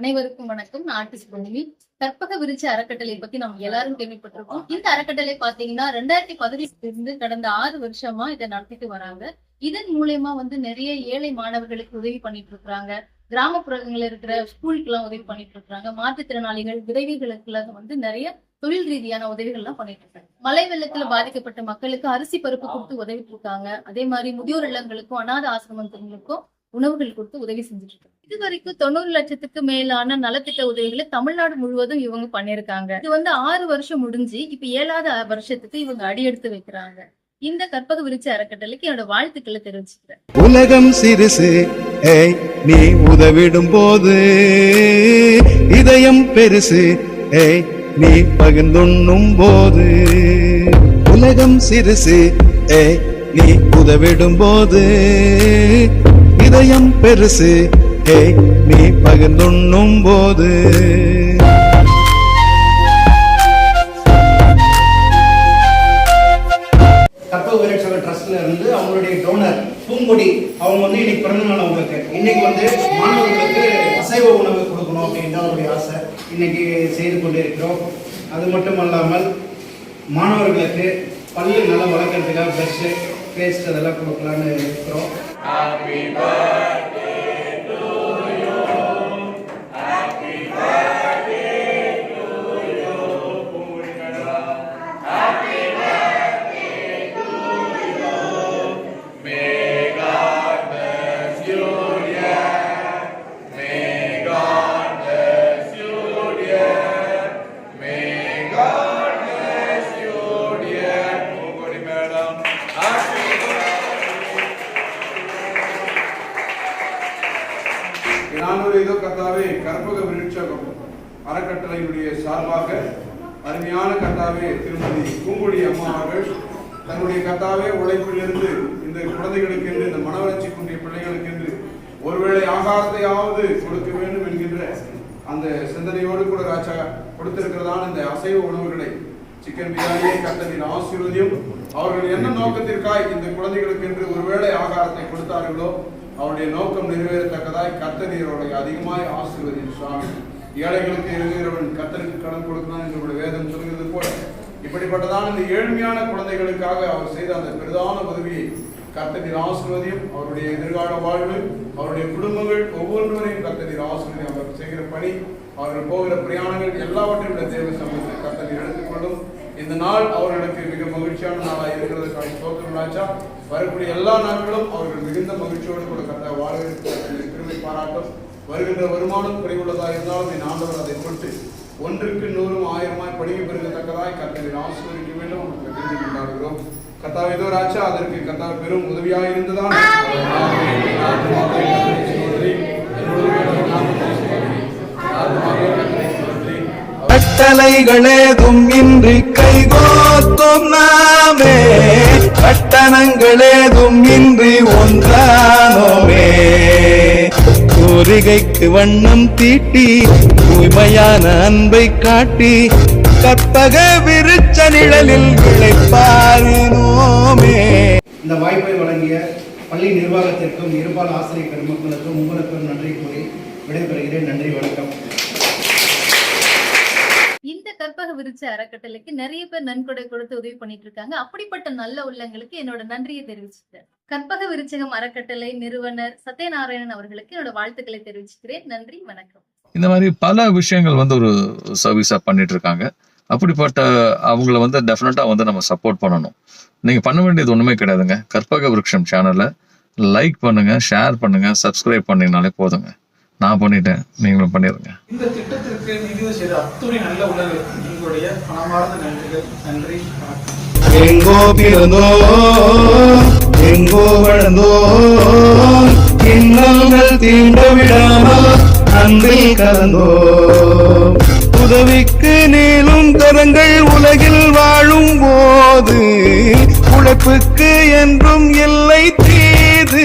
அனைவருக்கும் வணக்கம். நான் ஆர்டிஸ்ட் கற்பக விருட்ச அறக்கட்டளை பத்தி நம்ம எல்லாரும் கேள்விப்பட்டிருக்கோம் இந்த அறக்கட்டளை பாத்தீங்கன்னா ரெண்டாயிரத்தி பதினெட்டுல இருந்து கடந்த ஆறு வருஷமா இதை நடத்திட்டு வராங்க. இதன் மூலியமா வந்து நிறைய ஏழை மாணவர்களுக்கு உதவி பண்ணிட்டு இருக்காங்க கிராமப்புறங்கள்ல இருக்கிற ஸ்கூலுக்கு எல்லாம் உதவி பண்ணிட்டு இருக்காங்க மாற்றுத்திறனாளிகள் விதவைகளுக்கு வந்து நிறைய தொழில் ரீதியான உதவிகள் எல்லாம் பண்ணிட்டு இருக்காங்க மழை வெள்ளத்துல பாதிக்கப்பட்ட மக்களுக்கு அரிசி பருப்பு கொடுத்து உதவிட்டு இருக்காங்க அதே மாதிரி முதியோர் இல்லங்களுக்கும் அநாத ஆசிரமங்களுக்கும் உணவுகள் கொடுத்து உதவி செஞ்சுட்டு இருக்காங்க இது வரைக்கும் தொண்ணூறு லட்சத்துக்கு மேலான நலத்திட்ட உதவிகளை தமிழ்நாடு முழுவதும் இவங்க பண்ணிருக்காங்க இது வந்து ஆறு வருஷம் முடிஞ்சு இப்ப ஏழாவது வருஷத்துக்கு இவங்க அடி எடுத்து வைக்கிறாங்க. இந்த கற்பக விருட்ச அறக்கட்டளைக்கு என்னோட வாழ்த்துக்களை தெரிவிச்சுக்கிறேன். உலகம் சிறுசு ஏய் நீ உதவிடும் போது இதயம் பெருசு ஏய் நீ பகிர்ந்துண்ணும் போது உலகம் சிறுசு ஏய் நீ உதவிடும் போது இதயம் பெருசு. ஏய் நீ பகிர்ந்துண்ணும் போது. இருந்து அவங்களுடைய டோனர் பூங்கொடி அவங்க வந்து இன்னைக்கு பிறந்த நாள் அவங்களுக்கு. இன்னைக்கு வந்து மாணவர்களுக்கு அசைவ உணவு கொடுக்கணும் அப்படின்ற அவருடைய ஆசை. இன்னைக்கு செய்து கொண்டிருக்கிறோம். அது மட்டும் அல்லாமல் மாணவர்களுக்கு பல்லு நல்லா வளர்க்குறதுக்காக ப்ரஷ்ஷு பேஸ்ட் அதெல்லாம் கொடுக்கலான்னு இருக்கிறோம். Happy birthday. நான்கு இதோ கர்த்தாவே கற்பக விருட்சகம் அறக்கட்டளையினுடைய சார்பாக அருமையான கர்த்தாவே திருமதி பூங்குடி அம்மா அவர்கள் தன்னுடைய கர்த்தாவே உழைப்பிலிருந்து இந்த குழந்தைகளுக்கு என்று இந்த மனவளர்ச்சி குன்றிய பிள்ளைகளுக்கு என்று ஒருவேளை ஆகாரத்தையாவது கொடுக்க வேண்டும் என்கின்ற அந்த சிந்தனையோடு கூட ராஜா கொடுத்திருக்கிறதான இந்த அசைவ உணவுகளை சிக்கன் பிரியாணியை கத்தனின் ஆசீர்வதியும் அவர்கள் என்ன நோக்கத்திற்காய் இந்த குழந்தைகளுக்கு என்று ஒருவேளை ஆகாரத்தை கொடுத்தார்களோ அவருடைய நோக்கம் நிறைவேறத்தக்கதாய் கத்தனீரோடைய அதிகமாய் ஆசிர்வதி சுவாமி. ஏழைகளுக்கு இருக்கிறவன் கத்தனுக்கு கடன் கொடுக்கிறான் என்று வேதம் சொல்கிறது போல. இப்படிப்பட்டதான இந்த ஏழ்மையான குழந்தைகளுக்காக அவர் செய்த அந்த பெரிதான உதவியை கர்த்தனின் ஆசிர்வதியும் அவருடைய எதிர்கால வாழ்வு அவருடைய குடும்பங்கள் ஒவ்வொருவரையும் கர்த்தனின் ஆசிர்வதியும் அவர் செய்கிற பணி அவர்கள் போகிற பிரயாணங்கள் எல்லாவற்றையும் இந்த தேவ சமூகத்தில் கர்த்தனை எடுத்துக்கொள்ளும். இந்த நாள் அவர்களுக்கு மிக மகிழ்ச்சியான நாளாக இருக்கிறதுக்கான சோத்திரம் ராஜா. வரக்கூடிய எல்லா நாட்களும் அவர்கள் மிகுந்த மகிழ்ச்சியோடு கூட கத்த வாழ்வதற்கு திரும்பி பாராட்டும் வருகின்ற வருமானம் குறைவுள்ளதாக இருந்தாலும் என் ஆண்டவர் அதை கொண்டு ஒன்றுக்கு நூறும் ஆயிரமாய் படிக்க பெருகத்தக்கதாய் கத்தனை ஆசிர்வதிக்க வேண்டும் உங்களுக்கு வேண்டி கொண்டாடுகிறோம் கத்தா ஏதோ ராஜா அதற்கு கத்தா பெரும் உதவியாக இருந்ததான் கட்டளைகளேதும் இன்றி கைகோத்தும் நாமே. கட்டணங்களேதும் இன்றி ஒன்றானோமே. கோரிகைக்கு வண்ணம் தீட்டி தூய்மையான அன்பை காட்டி கற்பக விருச்ச நிழலில் விளைப்பாரினோமே. இந்த வாய்ப்பை வழங்கிய பள்ளி நிர்வாகத்திற்கும் இருபால் ஆசிரியர் பெருமக்களுக்கும் உங்களுக்கும் நன்றி கூறி விடைபெறுகிறேன். நன்றி வணக்கம். இந்த கற்பக அறக்கட்டளைக்கு நிறைய பேர் நன்கொடை கொடுத்து உதவி பண்ணிட்டு இருக்காங்க அப்படிப்பட்ட நல்ல உள்ளங்களுக்கு என்னோட நன்றியை தெரிவிச்சுக்கிறேன். கற்பக விருச்சகம் அறக்கட்டளை நிறுவனர் சத்யநாராயணன் அவர்களுக்கு என்னோட வாழ்த்துக்களை தெரிவிச்சுக்கிறேன். நன்றி வணக்கம். இந்த மாதிரி பல விஷயங்கள் வந்து ஒரு சர்வீஸா பண்ணிட்டு இருக்காங்க அப்படிப்பட்ட அவங்கள வந்து டெஃபினட்டா வந்து நம்ம சப்போர்ட் பண்ணணும். நீங்க பண்ண வேண்டியது ஒண்ணுமே கிடையாதுங்க. கற்பக விருட்சம் சேனலை லைக் பண்ணுங்க ஷேர் பண்ணுங்க சப்ஸ்கிரைப் பண்ணீங்கனாலே போதுங்க. நான் பண்ணிட்டேன். நீங்களும் பண்ணிடுங்க இந்த திட்டத்திற்கு நிதி செய்த அத்துணை நல்ல உள்ளங்களுக்கு உங்களுடைய மனமார்ந்த நன்றிகள். நன்றி. எங்கோ பிறந்தோ எங்கோ வளர்ந்தோ இன்னல்கள் தீண்ட விடாமல் அன்பில் கலந்தோ. உதவிக்கு நீளும் கரங்கள் உலகில் வாழும் போது உழைப்புக்கு என்றும் எல்லை தீது.